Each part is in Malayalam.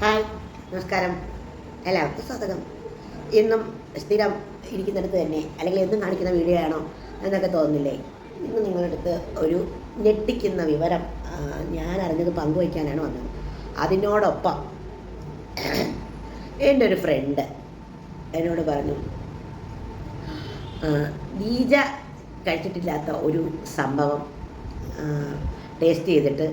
ഹായ് നമസ്കാരം. എല്ലാവർക്കും സ്വാഗതം. ഇന്നും സ്ഥിരം ഇരിക്കുന്നിടത്ത് തന്നെ അല്ലെങ്കിൽ എന്നും കാണിക്കുന്ന വീഡിയോ ആണോ എന്നൊക്കെ തോന്നുന്നില്ലേ? ഇന്ന് നിങ്ങളുടെ അടുത്ത് ഒരു ഞെട്ടിക്കുന്ന വിവരം ഞാൻ അറിഞ്ഞത് പങ്കുവയ്ക്കാനാണ് വന്നത്. അതിനോടൊപ്പം എന്റെ ഒരു ഫ്രണ്ട് എന്നോട് പറഞ്ഞു ഗീജ കഴിച്ചിട്ടില്ലാത്ത ഒരു സംഭവം ടേസ്റ്റ് ചെയ്തിട്ട്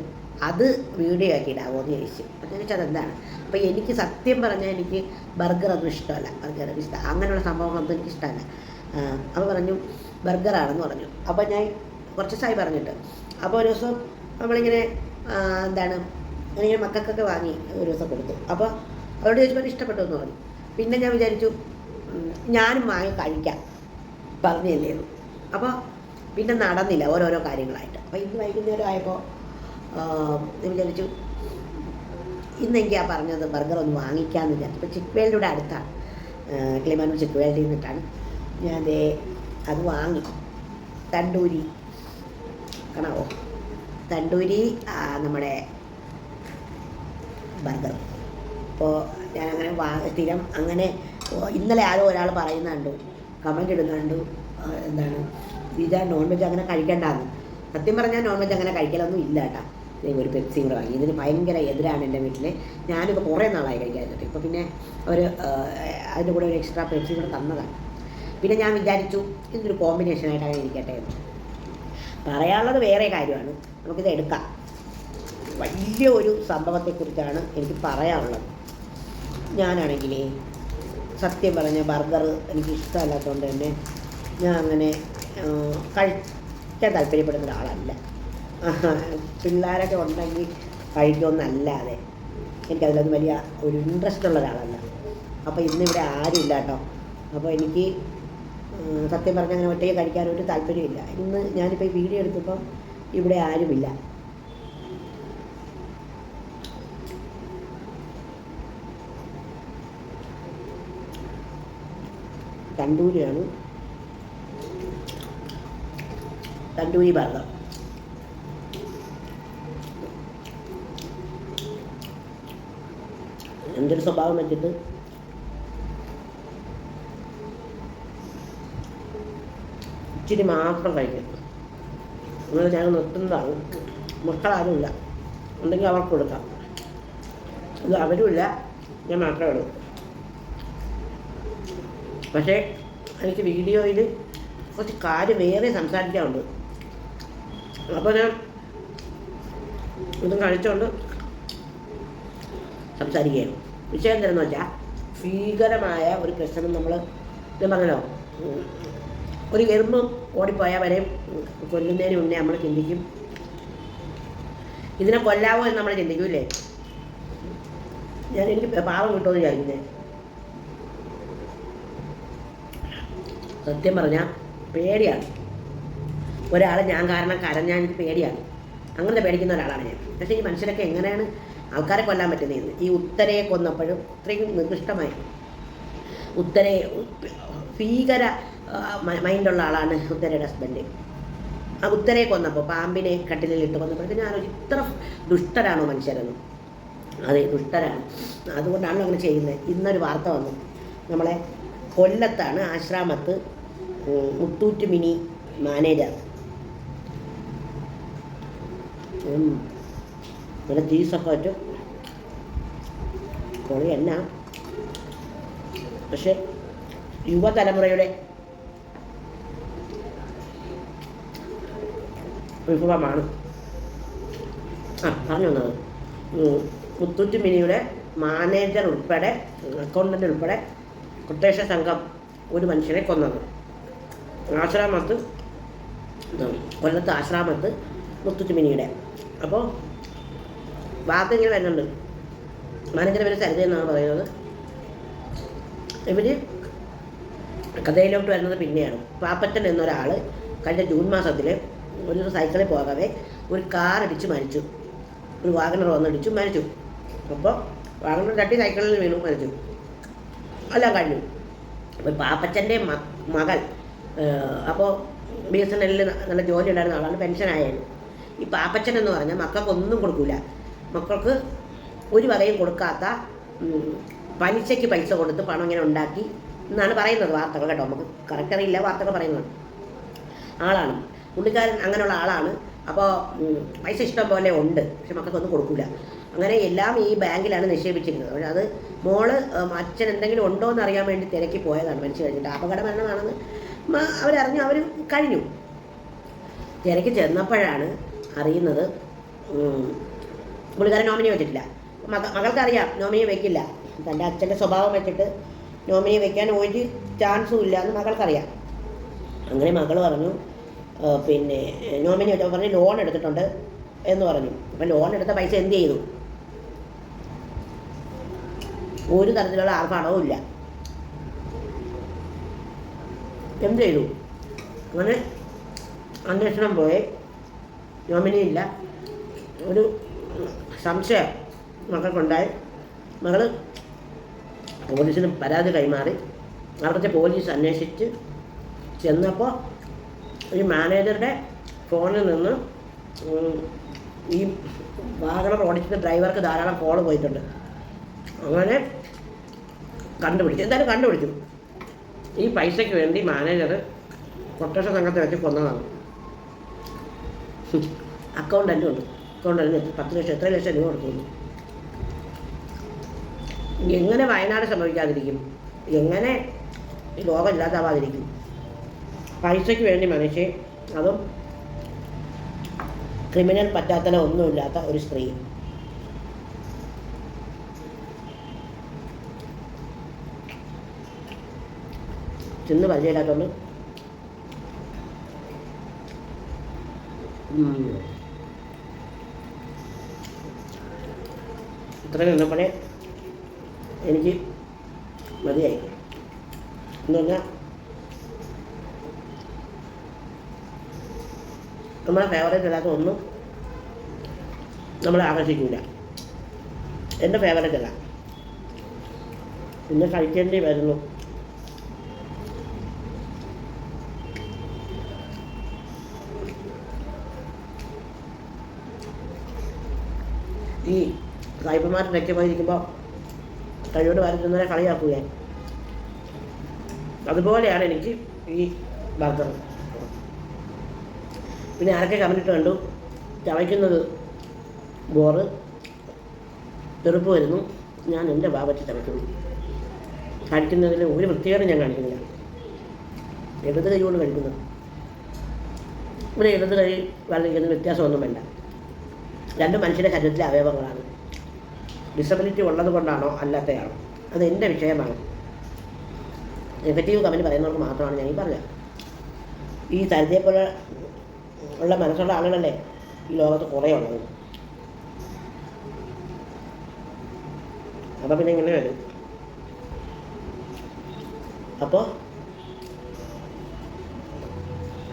അത് വീഡിയോ ആക്കി ഇടാമോ എന്ന് ചോദിച്ചു. അപ്പോൾ ചോദിച്ചാൽ അതെന്താണ്? അപ്പോൾ എനിക്ക് സത്യം പറഞ്ഞാൽ എനിക്ക് ബർഗറൊന്നും ഇഷ്ടമല്ല. ബർഗർ ഇഷ്ടം അങ്ങനെയുള്ള സംഭവങ്ങളൊന്നും എനിക്ക് ഇഷ്ടമല്ല. അപ്പോൾ പറഞ്ഞു ബർഗറാണെന്ന് പറഞ്ഞു. അപ്പോൾ ഞാൻ കുറച്ച് ദിവസമായി പറഞ്ഞിട്ട്. അപ്പോൾ ഒരു ദിവസം നമ്മളിങ്ങനെ എന്താണ് ഇങ്ങനെ മക്കൾക്കൊക്കെ വാങ്ങി ഒരു ദിവസം കൊടുത്തു. അപ്പോൾ അവരോട് ചോദിച്ചപ്പോൾ ഇഷ്ടപ്പെട്ടു? എന്ന് പറഞ്ഞു. പിന്നെ ഞാൻ വിചാരിച്ചു ഞാനും വാങ്ങി കഴിക്കാം. പറഞ്ഞല്ലേ എന്ന്. അപ്പോൾ പിന്നെ നടന്നില്ല ഓരോരോ കാര്യങ്ങളായിട്ട്. അപ്പോൾ ഇന്ന് വൈകുന്നേരം ആയപ്പോൾ വിചാരിച്ചു ഇന്നെനിക്ക് ആ പറഞ്ഞത് ബർഗർ ഒന്ന് വാങ്ങിക്കാമെന്ന് വിചാരിച്ചു ഇപ്പോൾ ചിക്വേലിലൂടെ അടുത്താണ് കിളിമാനൂർ ചിക്വേലിൽ നിന്നിട്ടാണ്. ഞാൻ ദേ അത് വാങ്ങി. തണ്ടൂരി. കാണാവോ തണ്ടൂരി നമ്മുടെ ബർഗർ. അപ്പോൾ ഞാൻ അങ്ങനെ വാ സ്ഥിരം അങ്ങനെ ഇന്നലെ ആരോ ഒരാൾ പറയുന്നുണ്ട് കമന്റ് ഇടുന്ന കണ്ടു. എന്താണ്? ഇത് നോൺ വെജ് അങ്ങനെ കഴിക്കണ്ടാന്ന്. സത്യം പറഞ്ഞാൽ നോൺ വെജ് അങ്ങനെ കഴിക്കലൊന്നും ഇല്ല കേട്ടോ. ഒരു പെപ്സി കൂടെ വാങ്ങി. ഇതിന് ഭയങ്കര എതിരാണ് എന്റെ വീട്ടിൽ ഞാനിപ്പോൾ കുറേ നാളായി കഴിക്കാതിട്ട് ഇപ്പോൾ പിന്നെ ഒരു അതിന്റെ കൂടെ ഒരു എക്സ്ട്രാ പെപ്സി കൂടെ തന്നതാണ്. പിന്നെ ഞാൻ വിചാരിച്ചു ഇതൊരു കോമ്പിനേഷനായിട്ട് അങ്ങനെ ഇരിക്കട്ടെ എന്ന്. പറയാനുള്ളത് വേറെ കാര്യമാണ്. നമുക്കിത് എടുക്കാം. വലിയ ഒരു സംഭവത്തെക്കുറിച്ചാണ് എനിക്ക് പറയാനുള്ളത്. ഞാനാണെങ്കിൽ സത്യം പറഞ്ഞ ബർഗർ എനിക്ക് ഇഷ്ടമല്ലാത്തതുകൊണ്ട് തന്നെ ഞാൻ അങ്ങനെ കഴിക്കാൻ താല്പര്യപ്പെടുന്ന ഒരാളല്ല. പിള്ളേരൊക്കെ ഉണ്ടെങ്കിൽ കഴിക്കുമെന്നല്ലാതെ എനിക്കതിലൊന്നും വലിയ ഒരു ഇൻട്രസ്റ്റ് ഉള്ള ഒരാളല്ല. അപ്പോൾ ഇന്നിവിടെ ആരുമില്ല കേട്ടോ. അപ്പോൾ എനിക്ക് സത്യം പറഞ്ഞാൽ അങ്ങനെ ഒറ്റയ്ക്ക് കഴിക്കാൻ ഒരു താല്പര്യമില്ല ഇന്ന് ഞാനിപ്പോൾ ഈ വീഡിയോ എടുത്തപ്പോൾ ഇവിടെ ആരുമില്ല തണ്ടൂരിയാണ് തണ്ടൂരി ബർഗർ എന്തൊരു സ്വഭാവം വെച്ചിട്ട്. ഇച്ചിരി മാത്രം കഴിക്കും എന്നാൽ ഞാൻ നിർത്തുന്നതാണ്. മക്കളാരുമില്ല. ഉണ്ടെങ്കിൽ അവർക്ക് കൊടുക്കാം. ഇത് അവരുമില്ല. ഞാൻ മാത്രമേ ഉള്ളൂ. പക്ഷേ എനിക്ക് വീഡിയോയിൽ കുറച്ച് കാര്യം വേറെ സംസാരിക്കാറുണ്ട് അപ്പോൾ ഞാൻ ഇതും കഴിച്ചുകൊണ്ട് സംസാരിക്കുകയാണ്. വിഷയം തരുന്ന വെച്ചാൽ ഭീകരമായ ഒരു പ്രശ്നം നമ്മൾ ഞാൻ പറഞ്ഞല്ലോ ഒരു എറുമ്പ് ഓടിപ്പോയാൽ വരെ കൊല്ലുന്നതിന് മുന്നേ നമ്മൾ ചിന്തിക്കും. ഇതിനെ കൊല്ലാവോ എന്ന് നമ്മൾ ചിന്തിക്കൂലേ ഞാൻ എനിക്ക് പാവം കിട്ടുമെന്ന് വിചാരിക്കുന്നേ. സത്യം പറഞ്ഞാൽ പേടിയാണ്. ഒരാൾ ഞാൻ കാരണം കരഞ്ഞാൽ എനിക്ക് പേടിയാണ്. അങ്ങനെ പേടിക്കുന്ന ഒരാളാണ് ഞാൻ. പക്ഷേ ഈ മനുഷ്യരൊക്കെ എങ്ങനെയാണ് ആൾക്കാരെ കൊല്ലാൻ പറ്റുന്നതെന്ന് ഈ ഉത്തരയെ കൊന്നപ്പോഴും ഇത്രയും നികൃഷ്ടമായി ഉത്തരയെ ഭീകര മൈൻഡുള്ള ആളാണ് ഉത്തരയുടെ ഹസ്ബൻഡ് ആ ഉത്തരയെ കൊന്നപ്പോൾ പാമ്പിനെ കട്ടിലിൽ ഇട്ട് കൊന്നപ്പോഴത്തേക്കും ഞാൻ ഇത്ര ദുഷ്ടരാണോ മനുഷ്യരെന്ന്. അതെ ദുഷ്ടരാണ്. അതുകൊണ്ടാണ് അങ്ങനെ ചെയ്യുന്നത്. ഇന്നൊരു വാർത്ത വന്നു. നമ്മളെ കൊല്ലത്താണ് ആശ്രാമത്ത് മുത്തൂറ്റ് മിനി മാനേജർ. ഉം, ജ്യൂസൊക്കെ പറ്റും പൊളി എന്നാ. പക്ഷെ യുവതലമുറയുടെ വിഭവമാണ്. ആ പറഞ്ഞു വന്നത് മുത്തൂറ്റ് മിനിയുടെ മാനേജർ ഉൾപ്പെടെ അക്കൗണ്ടന്റ് ഉൾപ്പെടെ കുട്ടേഷ സംഘം ഒരു മനുഷ്യനെ കൊന്നത്. ആശ്രാമത്ത് കൊല്ലത്ത് ആശ്രാമത്ത് മുത്തൂറ്റ് മിനിയുടെ അപ്പോൾ വാർത്ത ഇങ്ങനെ വരുന്നുണ്ട്. മാനേജർ വരെ സരിത എന്നാണ് പറയുന്നത്. ഇവർ കഥയിലോട്ട് വരുന്നത് പിന്നെയാണ്. പാപ്പറ്റൻ എന്നൊരാൾ കഴിഞ്ഞ ജൂൺ മാസത്തിൽ ഒരു സൈക്കിളിൽ പോകാതെ ഒരു കാർ അടിച്ച് മരിച്ചു. ഒരു വാഗണർ വന്നിടിച്ചു മരിച്ചു. അപ്പോൾ വാഗണർ തട്ടി സൈക്കിളിൽ വീണു മരിച്ചു. എല്ലാം കഴിഞ്ഞു. അപ്പോൾ പാപ്പച്ചന്റെ മകൾ അപ്പോൾ ബി എസ് എൻ എല്ലിൽ നല്ല ജോലി ഉണ്ടായിരുന്ന ആളാണ് പെൻഷനായാലും ഈ പാപ്പച്ചൻ എന്ന് പറഞ്ഞാൽ മക്കൾക്കൊന്നും കൊടുക്കില്ല മക്കൾക്ക് ഒരു വകയും കൊടുക്കാത്ത പലിശയ്ക്ക് പൈസ കൊടുത്ത് പണം ഇങ്ങനെ ഉണ്ടാക്കി എന്നാണ് പറയുന്നത് വാർത്തകൾ കേട്ടോ. നമുക്ക് കറക്റ്റ് അറിയില്ല വാർത്തകൾ പറയുന്നത്. ആളാണ്. പുള്ളിക്കാരൻ അങ്ങനെയുള്ള ആളാണ്. അപ്പോൾ പൈസ ഇഷ്ടം പോലെ ഉണ്ട്. പക്ഷെ മക്കൾക്കൊന്നും കൊടുക്കില്ല അങ്ങനെ എല്ലാം ഈ ബാങ്കിലാണ് നിക്ഷേപിച്ചിരുന്നത് പക്ഷെ അത് മോൾ അച്ഛൻ എന്തെങ്കിലും ഉണ്ടോ എന്ന് അറിയാൻ വേണ്ടി തിരക്കി പോയതാണ് മരിച്ചു കഴിഞ്ഞിട്ട് അപകട മരണമാണെന്ന് അവരറിഞ്ഞു. അവർ കഴിഞ്ഞു. തിരക്ക് ചെന്നപ്പോഴാണ് അറിയുന്നത് പുള്ളിക്കാരൻ നോമിനി വെച്ചിട്ടില്ല. മക മകൾക്കറിയാം നോമിനി വെക്കില്ല. തന്റെ അച്ഛന്റെ സ്വഭാവം വെച്ചിട്ട് നോമിനി വെക്കാൻ ഒരു ചാൻസും ഇല്ല എന്ന് മകൾക്കറിയാം. അങ്ങനെ മകൾ പറഞ്ഞു പിന്നെ നോമിനി വെച്ചപ്പോൾ പറഞ്ഞ് ലോൺ എടുത്തിട്ടുണ്ട് എന്ന് പറഞ്ഞു. അപ്പം ലോൺ എടുത്ത പൈസ എന്ത് ചെയ്തു? ഒരു തരത്തിലുള്ള ആർഭാടവും ഇല്ല. എന്ത് ചെയ്തു? അങ്ങനെ അന്വേഷണം പോയി. നോമിനി ഇല്ല. ഒരു സംശയം മക്കൾക്കുണ്ടായി. മകൾ പോലീസിന് പരാതി കൈമാറി. അവിടുത്തെ പോലീസ് അന്വേഷിച്ച് ചെന്നപ്പോൾ ഈ മാനേജറുടെ ഫോണിൽ നിന്ന് ഈ വാഹനം ഓടിച്ചിട്ട് ഡ്രൈവർക്ക് ധാരാളം കോൾ പോയിട്ടുണ്ട്. അങ്ങനെ കണ്ടുപിടിച്ചു. എന്തായാലും കണ്ടുപിടിച്ചു. ഈ പൈസയ്ക്ക് വേണ്ടി മാനേജർ കൊട്ടേഷൻ സംഘത്തെ വെച്ച് കൊന്നതാണ്. അക്കൗണ്ട് എന്റെ ഉണ്ട് അക്കൗണ്ടന്റ് പത്ത് ലക്ഷം എത്ര ലക്ഷം രൂപ കൊടുക്കുന്നു എങ്ങനെ വയനാട് സംഭവിക്കാതിരിക്കും? എങ്ങനെ ലോകം ഇല്ലാതാവാതിരിക്കും പൈസയ്ക്ക് വേണ്ടി മനുഷ്യൻ അതും ക്രിമിനൽ പറ്റാത്തല ഒന്നുമില്ലാത്ത ഒരു സ്ത്രീ. ചെന്ന് പരിചയമില്ലാത്തതുകൊണ്ട്. ഉം. ഇത്ര നിന്നപ്പോഴേ എനിക്ക് മതിയായി. എന്ന് പറഞ്ഞാൽ നമ്മളെ ഫേവറേറ്റ് അല്ലാത്ത ഒന്നും നമ്മളെ ആകർഷിക്കില്ല എന്റെ ഫേവറേറ്റ് അല്ല. പിന്നെ കഴിക്കേണ്ടി വരുന്നു. ഈ സായിപ്പന്മാരുടെ രക്ഷപ്പെട്ടിരിക്കുമ്പോൾ കഴിവോട് വരയ്ക്കുന്നവരെ കളിയാക്കുക അതുപോലെയാണ് എനിക്ക് ഈ ബർഗർ പിന്നെ ആരൊക്കെ കമന്റ് കണ്ടു? ചവയ്ക്കുന്നത് ബോറ് തെറുപ്പ് വരുന്നു. ഞാൻ എന്റെ ഭാവത്തിൽ ചവയ്ക്കുന്നു. കഴിക്കുന്നതിൽ ഒരു വൃത്തികേടും ഞാൻ കാണിക്കുന്നില്ല. ഇടത് കൈ കൊണ്ട് കഴിക്കുന്നു ഇവിടെ ഇടത് കൈ വലതിരിക്കുന്ന വ്യത്യാസമൊന്നും വേണ്ട. രണ്ട് മനുഷ്യന്റെ ശരീരത്തിലെ അവയവങ്ങളാണ്. ഡിസബിലിറ്റി ഉള്ളത് കൊണ്ടാണോ അല്ലാത്തയാണോ അത് എന്റെ വിഷയമാണ്. നെഗറ്റീവ് കമന്റ് പറയുന്നവർക്ക് മാത്രമാണ് ഞാൻ ഈ പറഞ്ഞത്. ഈ തരത്തെ പോലെ ഉള്ള മനസ്സുള്ള ആളുകളല്ലേ ഈ ലോകത്ത് കുറേ ഉള്ളത്. അപ്പം പിന്നെ ഇങ്ങനെ വരും. അപ്പോൾ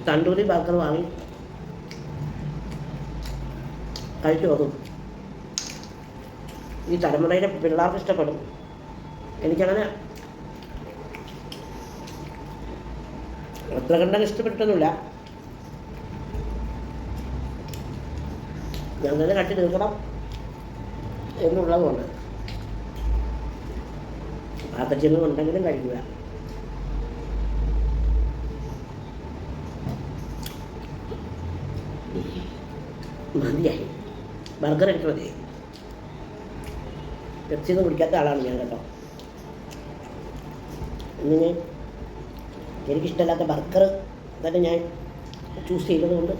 തണ്ടൂരി ബർഗർ വാങ്ങി കഴിച്ചു നോക്കും ഈ തലമുറയിലെ പിള്ളേർക്ക് ഇഷ്ടപ്പെടും. എനിക്കങ്ങനെ എത്ര കണ്ടാൽ ഇഷ്ടപ്പെട്ടൊന്നുമില്ല. ഞാൻ തന്നെ കട്ടി തീർക്കണം എന്നുള്ളതുകൊണ്ട് പാത്രച്ചെന്നും ഉണ്ടെങ്കിലും കഴിക്കുക. മതിയായി. ബർഗർ എനിക്ക് മതിയായി. പെപ്സി ഒന്നും കുടിക്കാത്ത ആളാണ് ഞാൻ കേട്ടോ. ഇങ്ങനെ എനിക്കിഷ്ടമല്ലാത്ത ബർഗർ തന്നെ ഞാൻ ചൂസ് ചെയ്തതുകൊണ്ട്.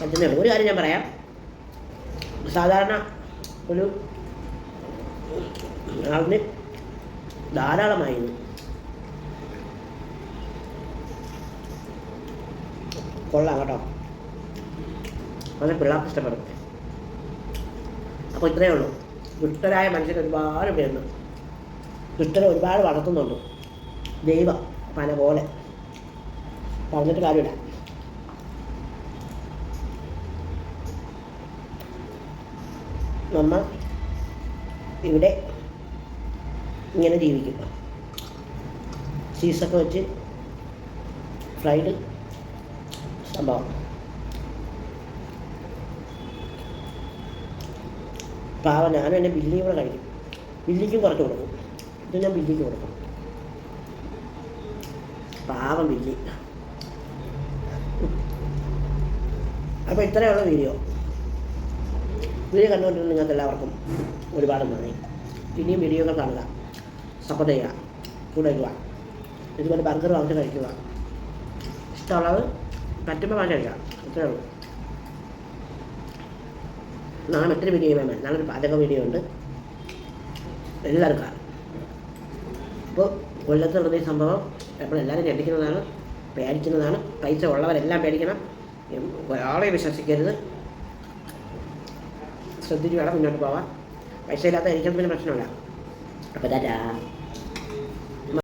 പറ്റുന്നേ ഒരു കാര്യം ഞാൻ പറയാം. സാധാരണ ഒരു ആളിന് ധാരാളമായിരുന്നു കൊള്ളാം കേട്ടോ. അങ്ങനെ പിള്ളേർക്ക് ഇഷ്ടപ്പെടും. അപ്പോൾ ഇത്രയേ ഉള്ളൂ. ദുഷ്ടരായ മനുഷ്യർ ഒരുപാട് പേരുണ്ട്. ദുഷ്ടരെ ഒരുപാട് വളർത്തുന്നുണ്ട്. ദൈവ പന പോലെ. പറഞ്ഞിട്ട് കാര്യമില്ല. നമ്മ ഇവിടെ ഇങ്ങനെ ജീവിക്കും. ചീസൊക്കെ വെച്ച് ഫ്രൈഡ് സംഭവം. പാവം ഞാനും എന്റെ ബില്ലിയും കൂടെ കഴിക്കും ബില്ലിക്കും കുറച്ച് കൊടുക്കും. ഇത് ഞാൻ ബില്ലിക്ക് കൊടുക്കും. പാവം ബില്ലി അപ്പോൾ ഇത്രയുള്ള വീഡിയോ വീഡിയോ കണ്ടുകൊണ്ടിരുന്ന നിങ്ങൾക്ക് എല്ലാവർക്കും ഒരുപാട് നന്ദി. ഇനിയും വീഡിയോകൾ കാണുക. സപ്പോർട്ട് ചെയ്യുക. കൂടെ വരിക ഇതുപോലെ ബർഗർ വാങ്ങിച്ച് കഴിക്കുക. ഇഷ്ടമുള്ളത് പറ്റുമ്പോൾ വാങ്ങി കഴിക്കുക. ഇത്രയേ ഉള്ളൂ. നാളെ മറ്റൊരു വീഡിയോ വേണം. നാളെ ഒരു പാചക വീഡിയോ ഉണ്ട്. എല്ലാവരും കാണും അപ്പോൾ കൊല്ലത്തുള്ളത് ഈ സംഭവം നമ്മൾ എല്ലാവരും ഞെട്ടിക്കുന്നതാണ് പേടിക്കുന്നതാണ്. പൈസ ഉള്ളവരെല്ലാം പേടിക്കണം. ഒരാളെ വിശ്വസിക്കരുത്. ശ്രദ്ധിച്ച് വേണം മുന്നോട്ട് പോവാൻ. പൈസ ഇല്ലാത്ത എനിക്കൊന്നും പിന്നെ പ്രശ്നമില്ല. അപ്പോൾ ടാറ്റാ.